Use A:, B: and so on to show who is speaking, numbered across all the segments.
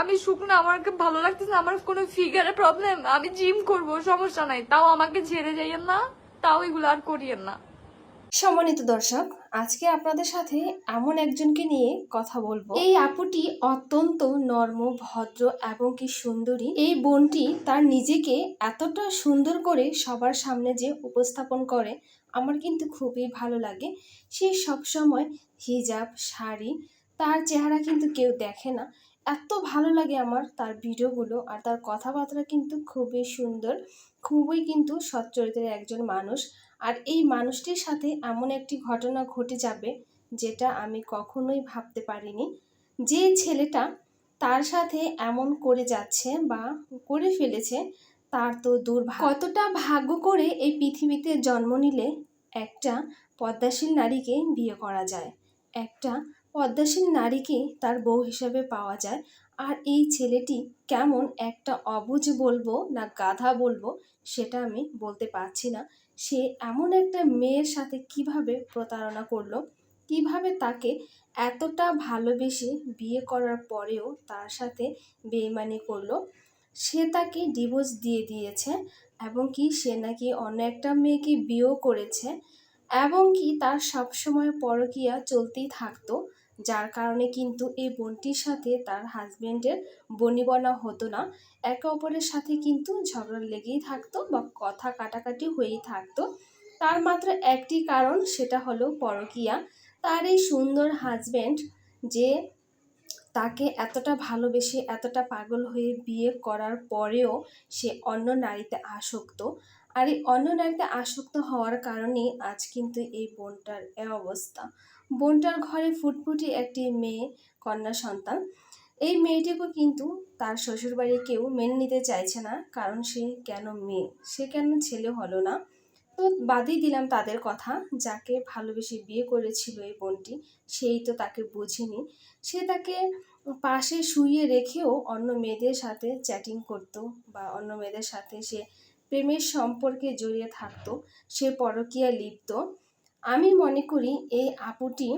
A: আমি শুকনো, আমার ভালো লাগতেছে আমার কোনো ফিগারের প্রবলেম আমি জিম করব, সমস্যা নাই। তাও আমাকে ছেড়ে যাইয়েন না, তাও এগুলো আর করিয়েন না।
B: সম্মানিত দর্শক, আজকে আপনাদের সাথে এমন একজনকে নিয়ে কথা বলব। এই আপুটি অত্যন্ত নর্ম, ভদ্র এবং কি সুন্দরী। এই বোনটি তার নিজেকে এতটা সুন্দর করে সবার সামনে যে উপস্থাপন করে, আমার কিন্তু খুবই ভালো লাগে। সে সবসময় হিজাব, শাড়ি, তার চেহারা কিন্তু কেউ দেখে না। এত ভালো লাগে আমার তার ভিডিওগুলো আর তার কথাবার্তা কিন্তু খুবই সুন্দর, খুবই কিন্তু সচ্চরিত্রের একজন মানুষ। আর এই মানুষটির সাথে এমন একটি ঘটনা ঘটে যাবে যেটা আমি কখনোই ভাবতে পারিনি। যে ছেলেটা তার সাথে এমন করে যাচ্ছে বা করে ফেলেছে, তার তো দুর্ভাগ্য। কতটা ভাগ্য করে এই পৃথিবীতে জন্ম নিলে একটা পদ্মাশীল নারীকে বিয়ে করা যায়? একটা পদ্মাশীল নারীকে তার বউ হিসেবে পাওয়া যায়। আর এই ছেলেটি কেমন একটা অবুঝ বলব না গাধা বলব সেটা আমি বলতে পারছি না। সে এমন একটা মেয়ের সাথে কীভাবে প্রতারণা করল, কীভাবে তাকে এতটা ভালোবেসে বিয়ে করার পরেও তার সাথে বেইমানি করল, সে তাকে ডিভোর্স দিয়ে দিয়েছে এবং কি সে নাকি অন্য একটা মেয়েকে বিয়েও করেছে এবং কি তার সবসময় পরকিয়া চলতেই থাকতো। যার কারণে কিন্তু এই বোনটির সাথে তার হাজবেন্ডের বনিবনা হতো না। একে অপরের সাথে কিন্তু ঝগড়া লেগেই থাকতো বা কথা কাটাকাটি হয়েই থাকতো। তার মাত্র একটি কারণ, সেটা হলো পরকীয়া। তার এই সুন্দর হাজব্যান্ড যে তাকে এতটা ভালোবেসে, এতটা পাগল হয়ে বিয়ে করার পরেও সে অন্য নারীতে আসক্ত। আর এই অন্য নারীতে আসক্ত হওয়ার কারণেই আজ কিন্তু এই বোনটার এ অবস্থা। বোনটার ঘরে ফুটফুটি একটি মেয়ে, কন্যা সন্তান। এই মেয়েটিকে কিন্তু তার শ্বশুরবাড়ি কেউ মেনে নিতে চাইছে না, কারণ সে কেন মেয়ে? সে কেন ছেলে হলো না? তো বাদই দিলাম তাদের কথা। যাকে ভালোবেসে বিয়ে করেছিল এই বোনটি, সেই তো তাকে বুঝিনি। সে তাকে পাশে শুইয়ে রেখেও অন্য মেয়েদের সাথে চ্যাটিং করতো বা অন্য মেয়েদের সাথে সে প্রেমের সম্পর্কে জড়িয়ে থাকতো, সে পরকীয়া লিপ্ত। আমি মনে করি এই আপুটি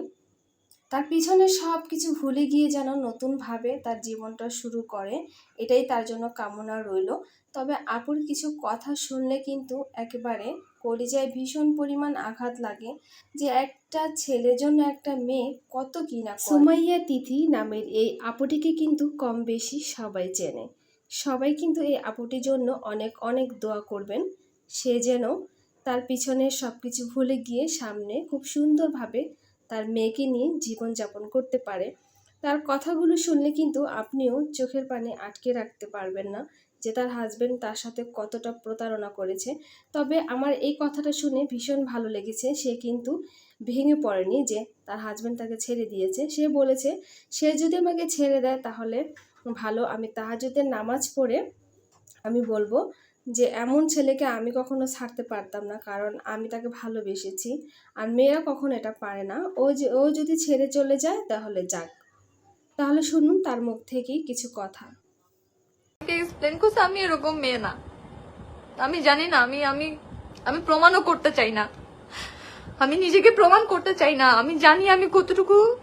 B: তার পিছনে সব কিছু ভুলে গিয়ে যেন নতুনভাবে তার জীবনটা শুরু করে, এটাই তার জন্য কামনা রইল। তবে আপুর কিছু কথা শুনলে কিন্তু একেবারে কলিজায় ভীষণ পরিমাণ আঘাত লাগে যে একটা ছেলের জন্য একটা মেয়ে কত কি না করে। সুমাইয়া তিথি নামের এই আপুটিকে কিন্তু কম বেশি সবাই চেনে। সবাই কিন্তু এই আপুটির জন্য অনেক অনেক দোয়া করবেন। সে যেন তার পিছনে সব কিছু ভুলে গিয়ে সামনে খুব সুন্দরভাবে তার মেয়েকে নিয়ে জীবনযাপন করতে পারে। তার কথাগুলো শুনলে কিন্তু আপনিও চোখের পানি আটকে রাখতে পারবেন না যে তার হাজবেন্ড তার সাথে কতটা প্রতারণা করেছে। তবে আমার এই কথাটা শুনে ভীষণ ভালো লেগেছে। সে কিন্তু ভেঙে পড়েনি যে তার হাজবেন্ড তাকে ছেড়ে দিয়েছে। সে বলেছে, সে যদি আমাকে ছেড়ে দেয় তাহলে ভালো, আমি তাহাজুদের নামাজ পড়ে আমি বলব যে, এমন ছেলেকে আমি কখনো ছাড়তে পারতাম না, কারণ আমি তাকে ভালোবেসেছি আর মেয়েরা কখনো এটা পারে না। ও যে, ও যদি ছেড়ে চলে যায়, তাহলে যাক। তাহলে শুনুন, তার মুখ থেকেই কিছু কথা।
A: এক্সপ্লেন আমি এরকম মেয়ে না। আমি জানি না, আমি আমি আমি প্রমাণও করতে চাই না। আমি নিজেকে প্রমাণ করতে চাই না। আমি জানি আমি কতটুকু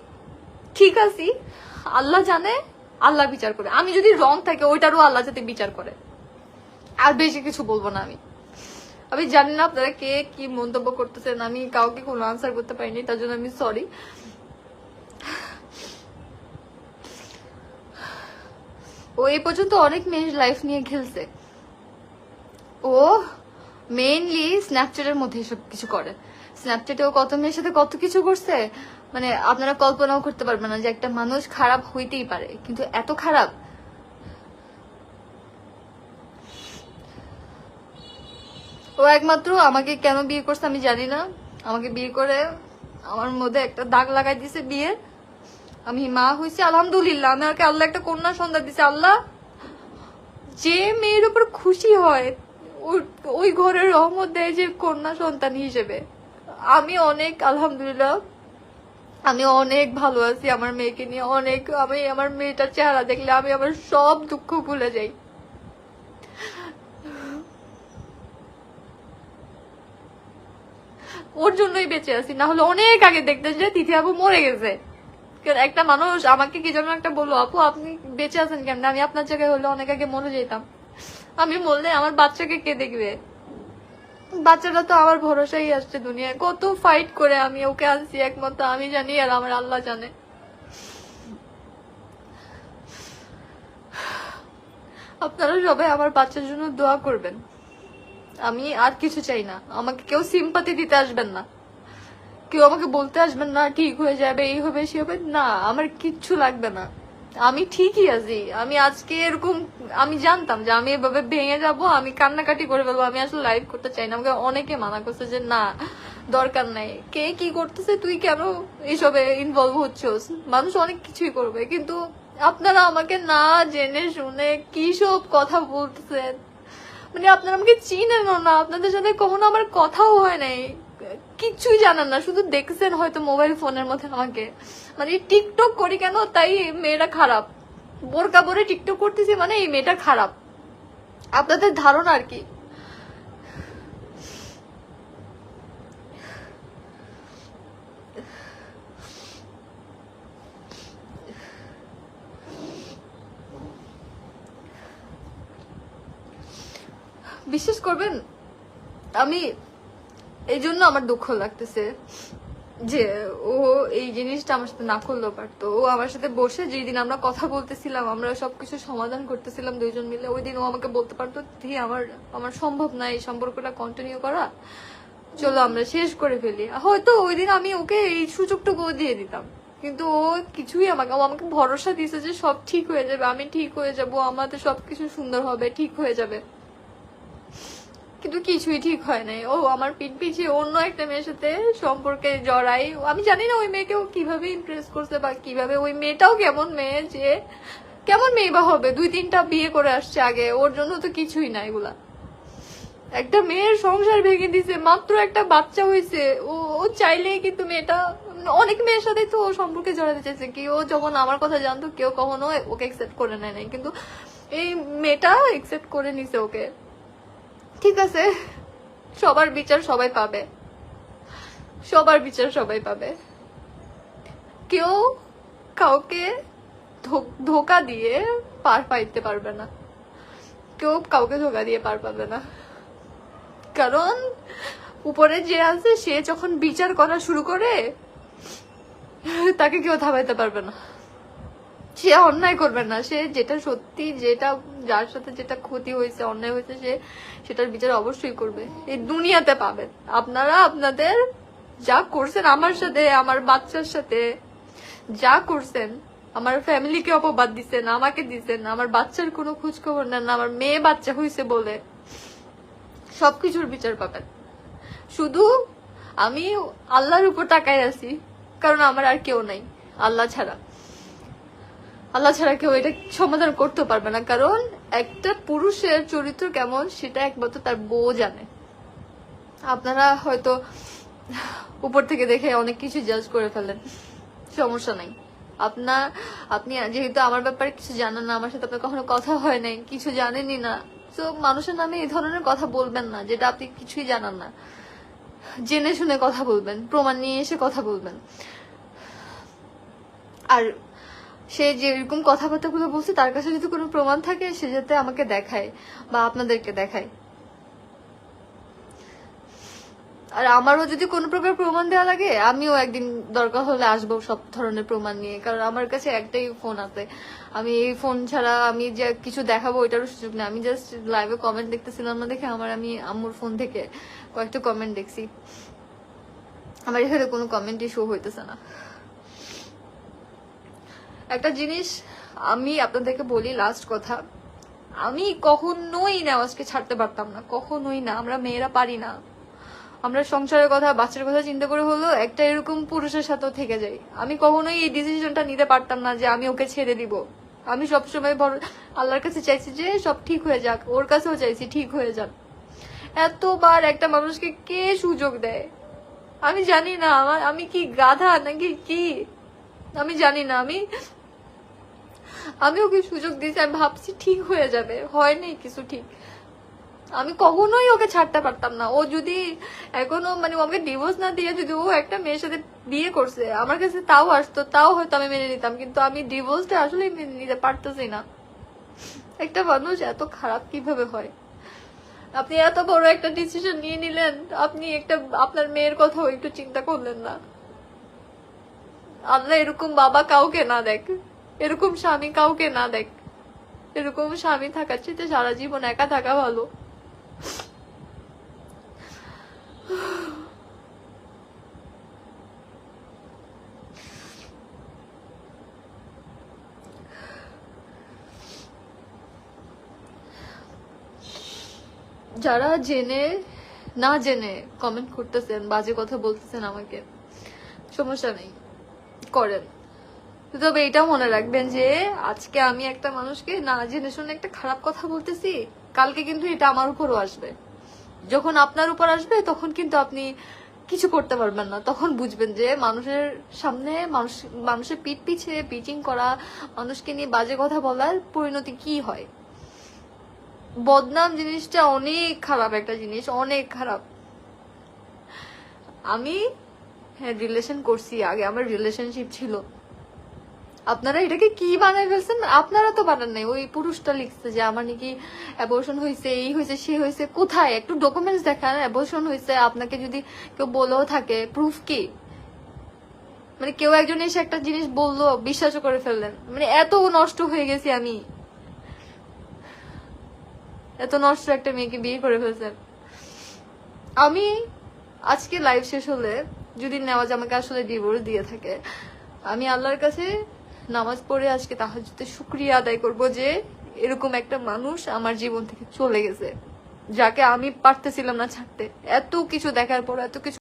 A: ঠিক আছি। আল্লাহ জানে আল্লাহ বিচার করে। আমি যদি রং থাকে, ওইটারও আল্লাহ যাতে বিচার করে। আর বেশি কিছু বলব না আমি। আমি জানি না আপনারা কে কি মন্তব্য করতেছেন, আমি কাউকে কোনো আনসার করতে পারিনি, তার জন্য আমি সরি ও এই পর্যন্ত অনেক মেয়ের লাইফ নিয়ে খেলছে। ও মেইনলি স্ন্যাপচ্যাটের মধ্যে এসব কিছু করে। স্ন্যাপচ্যাটে ও কত মেয়ের সাথে কত কিছু করছে? মানে আপনারা কল্পনাও করতে পারবেন না যে একটা মানুষ খারাপ হইতেই পারে, কিন্তু এত খারাপ। ও একমাত্র আমাকে কেন বিয়ে করছে আমি জানি না। আমাকে বিয়ে করে আমার মধ্যে একটা দাগ লাগাই দিছে বিয়ের। আমি মা হয়েছি আলহামদুলিল্লাহ। আমি ওকে আল্লাহ একটা কন্যা সন্তান দিছে, আল্লাহ। যে মেয়ের উপর খুশি হয় ওই ঘরের রহমত দেয় যে কন্যা সন্তান হিসেবে। আমি অনেক, আলহামদুলিল্লাহ। আমি অনেক ভালো আছি, আমার মেয়েকে নিয়ে অনেক, আমি আমার মেয়েটার চেহারা দেখলে আমি আমার সব দুঃখ ভুলে যাই। ওর জন্যই বেঁচে আছি, না হলে অনেক আগে দেখতে যে তিথি আপু মরে গেছে। একটা মানুষ আমাকে কি জন্য একটা বলল, আপু, আপনি বেঁচে আছেন কেমন? আমি আপনার জায়গায় হলে অনেক আগে মরে যেতাম। আমি বললে আমার বাচ্চাকে কে দেখবে? বাচ্চাটা তো আমার ভরসাই আসছে দুনিয়ায়। কত ফাইট করে আমি ওকে আনছি একমাত্র, আমি জানি আর আমার আল্লাহ জানে। আপনারা সবাই আমার বাচ্চার জন্য দোয়া করবেন। আমি আর কিছু চাই না। আমাকে কেউ সিম্পাতি দিতে আসবেন না। কেউ আমাকে বলতে আসবেন না, ঠিক হয়ে যাবে, এই হবে, সে হবে। না, আমার কিচ্ছু লাগবে না। আমি ঠিকই আছি। আমি আজকে এরকম, আমি জানতাম যে আমি এভাবে ভেঙে যাব, আমি কান্নাকাটি করে ফেলব, আমি আসলে লাইভ করতে চাই না। আমাকে অনেকে মানা করছে যে, না, দরকার নাই। কে কি করতেছে, তুই কেন এইসবে ইনভলভ হচ্ছস? মানুষ অনেক কিছুই করবে, কিন্তু আপনারা আমাকে না জেনে শুনে কি সব কথা বলতেছেন? মানে আপনারা আমাকে চিনেনও না, আপনাদের সাথে কখনো আমার কথাও হয় নাই। কিচ্ছুই জানান না, শুধু দেখছেন হয়তো মোবাইল ফোনের মধ্যে আমাকে। মানে টিকটক করি কেন? তাই মেয়েটা খারাপ। বোরকা পরে টিকটক করতেছি মানে এই মেয়েটা খারাপ। আপনাদের ধারণা আর কি? বিশ্বাস করবেন, আমি এই জন্য আমার দুঃখ লাগতেছে। যে ও এই জিনিসটা আমার সাথে না করলেও পারতো। ও আমার সাথে বসে যেই দিন আমরা কথা বলতেছিলাম, আমরা সবকিছু সমাধান করতেছিলাম দুইজন মিলে, ওই দিন ও আমাকে বলতে পারতো দি আমার আমার সম্ভব না এই সম্পর্কটা কন্টিনিউ করা। চলো আমরা শেষ করে ফেলি। হয়তো ওই দিন আমি ওকে এই সুযোগটুকু দিয়ে দিতাম। কিন্তু ও কিছুই আমাকে, ও আমাকে ভরসা দিয়েছে যে সব ঠিক হয়ে যাবে, আমি ঠিক হয়ে যাব, আমাদের সবকিছু সুন্দর হবে, ঠিক হয়ে যাবে। কিন্তু কিছুই ঠিক হয় নাই। ও আমার পিঠ পিছিয়ে অন্য একটা মেয়ের সাথে সম্পর্কে জড়াই। আমি জানি না ওই মেয়েকেও কীভাবে ইমপ্রেস করছে বা কীভাবে ওই মেয়েটাও কেমন মেয়ে যে কেমন মেয়ে বা হবে? দুই তিনটা বিয়ে করে আসছে আগে। ওর জন্য তো কিছুই না এগুলা। একটা মেয়ের সংসার ভেঙে দিছে, মাত্র একটা বাচ্চা হয়েছে ও ও চাইলে কিন্তু মেয়েটা, অনেক মেয়ের সাথে তো ও সম্পর্কে জড়াতে চাইছে। কি ও যখন আমার কথা জানতো, কেউ কখনো ওকে অ্যাকসেপ্ট করে নেয় নাই। কিন্তু এই মেয়েটা অ্যাকসেপ্ট করে নিছে ওকে। ঠিক আছে। সবার বিচার সবাই পাবে। সবার বিচার সবাই পাবে। কেউ কাউকে ধোকা দিয়ে পার পাইতে পারবে না। কেউ কাউকে ধোকা দিয়ে পার পাবে না। কারণ উপরে যে আছে, সে যখন বিচার করা শুরু করে, তাকে কেউ থামাইতে পারবে না। সে অন্যায় করবে না। সে যেটা সত্যি, যেটা যার সাথে যেটা ক্ষতি হয়েছে, অন্যায় হয়েছে, সে সেটার বিচার অবশ্যই করবে। এই দুনিয়াতে পাবেন। আপনারা আপনাদের যা করছেন আমার সাথে, আমার বাচ্চার সাথে, যা করছেন, আমার ফ্যামিলিকে অপবাদ দিচ্ছেন আমাকে দিচ্ছেন আমার বাচ্চার কোনো খোঁজ খবর নেন না, আমার মেয়ে বাচ্চা হয়েছে বলে সবকিছুর বিচার পাবেন। শুধু আমি আল্লাহর উপর তাকায় আছি, কারণ আমার আর কেউ নাই, আল্লাহ ছাড়া। আল্লাহ ছাড়া কেউ এটা সমাধান করতে পারবে না, কারণ একটা পুরুষের চরিত্র কেমন সেটা একমাত্র তার বউ জানে। আপনারা হয়তো উপর থেকে দেখে অনেক কিছু জাজ করে ফেলেন সমস্যা নাই। আপনার আপনি যেহেতু আমার ব্যাপারে কিছু জানেন না, আমার সাথে আপনার কখনো কথা হয় নাই, কিছু জানেনই না, তো মানুষের নামে এই ধরনের কথা বলবেন না, যেটা আপনি কিছুই জানান না। জেনে শুনে কথা বলবেন, প্রমাণ নিয়ে এসে কথা বলবেন। আর সে যেরকম কথাবার্তাগুলো বলছে, তার কাছে যদি কোনো প্রমাণ থাকে, সে যাতে আমাকে দেখায় বা আপনাদেরকে দেখায়। আর আমারও যদি কোনো প্রকার প্রমাণ দেওয়া লাগে, আমিও একদিন দরকার হলে আসব সব ধরনের প্রমাণ নিয়ে, কারণ আমার কাছে একটাই ফোন আছে। আমি এই ফোন ছাড়া আমি যে কিছু দেখাবো ওইটারও সুযোগ নেই। আমি জাস্ট লাইভে কমেন্ট দেখতেছিলাম না দেখে আমার আমি আম্মুর ফোন থেকে কয়েকটা কমেন্ট দেখছি। আমার এখানে কোনো কমেন্টই শো হইতেছে না। একটা জিনিস আমি আপনাদেরকে বলি লাস্ট কথা, আমি কখনোই নেওয়াজকে ছাড়তে পারতাম না, কখনোই না, আমরা মেয়েরা পারি না। আমরা সংসারের কথা, বাচ্চার কথা চিন্তা করে হলো একটা এরকম পুরুষের সাথেও থেকে যাই। আমি কখনোই এই ডিসিশনটা নিতে পারতাম না যে আমি ওকে ছেড়ে দিব। আমি সবসময় বড়, আল্লাহর কাছে চাইছি যে সব ঠিক হয়ে যাক, ওর কাছেও চাইছি ঠিক হয়ে যাক। এতবার একটা মানুষকে কে সুযোগ দেয়? আমি জানি না, আমার আমি কি গাধা নাকি কি? আমি জানি না, আমি আমি ওকে সুযোগ দিয়েছি, আমি ভাবছি ঠিক হয়ে যাবে। হয়নি কিছু ঠিক। আমি কখনোই ওকে ছাড়তে পারতাম না। ও যদি এখনও মানে আমাকে ডিভোর্স না দিয়ে যদি ও একটা মেয়ের সাথে বিয়ে করছে, আমার কাছে তাও আসতো, তাও হয়তো আমি মেনে নিতাম। কিন্তু আমি ডিভোর্সটা আসলে মেনে নিতে পারতেছি না। একটা মানুষ এত খারাপ কীভাবে হয়? আপনি এত বড় একটা ডিসিশন নিয়ে নিলেন, আপনি একটা, আপনার মেয়ের কথাও একটু চিন্তা করলেন না। আল্লাহ এরকম বাবা কাউকে না দেখ। এরকম স্বামী কাউকে না দেখ। এরকম স্বামী থাকার চেয়ে সারা জীবন একা থাকা ভালো। যারা জেনে না জেনে কমেন্ট করতেছেন, বাজে কথা বলতেছেন আমাকে, সমস্যা নেই, করেন। তবে এটা মনে রাখবেন যে আজকে আমি একটা মানুষকে না জেনে শুনে একটা খারাপ কথা বলতেছি, কালকে কিন্তু এটা আমার উপরও আসবে। যখন আপনার উপর আসবে, তখন কিন্তু আপনি কিছু করতে পারবেন না। তখন বুঝবেন যে মানুষের সামনে মানুষ, মানুষের পিঠ পিছে পিচিং করা, মানুষকে নিয়ে বাজে কথা বলার পরিণতি কি হয়? বদনাম জিনিসটা অনেক খারাপ একটা জিনিস, অনেক খারাপ। আমি হ্যাঁ রিলেশন করছি আগে, আমার রিলেশনশিপ ছিল। আপনারা এটাকে কি বানায় ফেলছেন? আপনারা তো বানান নাই। ওই পুরুষটা লিখছে যে, আমার নাকি অ্যাবর্শন হয়েছে এই হয়েছে সে হয়েছে কোথায়? একটু ডকুমেন্টস দেখান অ্যাবর্শন হয়েছে আপনাকে যদি কেউ বলেও থাকে প্রুফ কি? মানে কেউ একজন এসে একটা জিনিস বলল, বিশ্বাসও করে ফেললেন। মানে এত নষ্ট হয়ে গেছি আমি। এত নষ্ট একটা মেয়েকে বিয়ে করে ফেলছেন। আমি আজকে লাইভ শেষ হলে যদি নেওয়াজ আমাকে আসলে ডিভোর্স দিয়ে থাকে, আমি আল্লাহর কাছে নামাজ পড়ে আজকে তাহাজুতে শুক্রিয়া আদায় করব যে এরকম একটা মানুষ আমার জীবন থেকে চলে গেছে, যাকে আমি পারতেছিলাম না ছাড়তে। এত কিছু দেখার পর, এত কিছু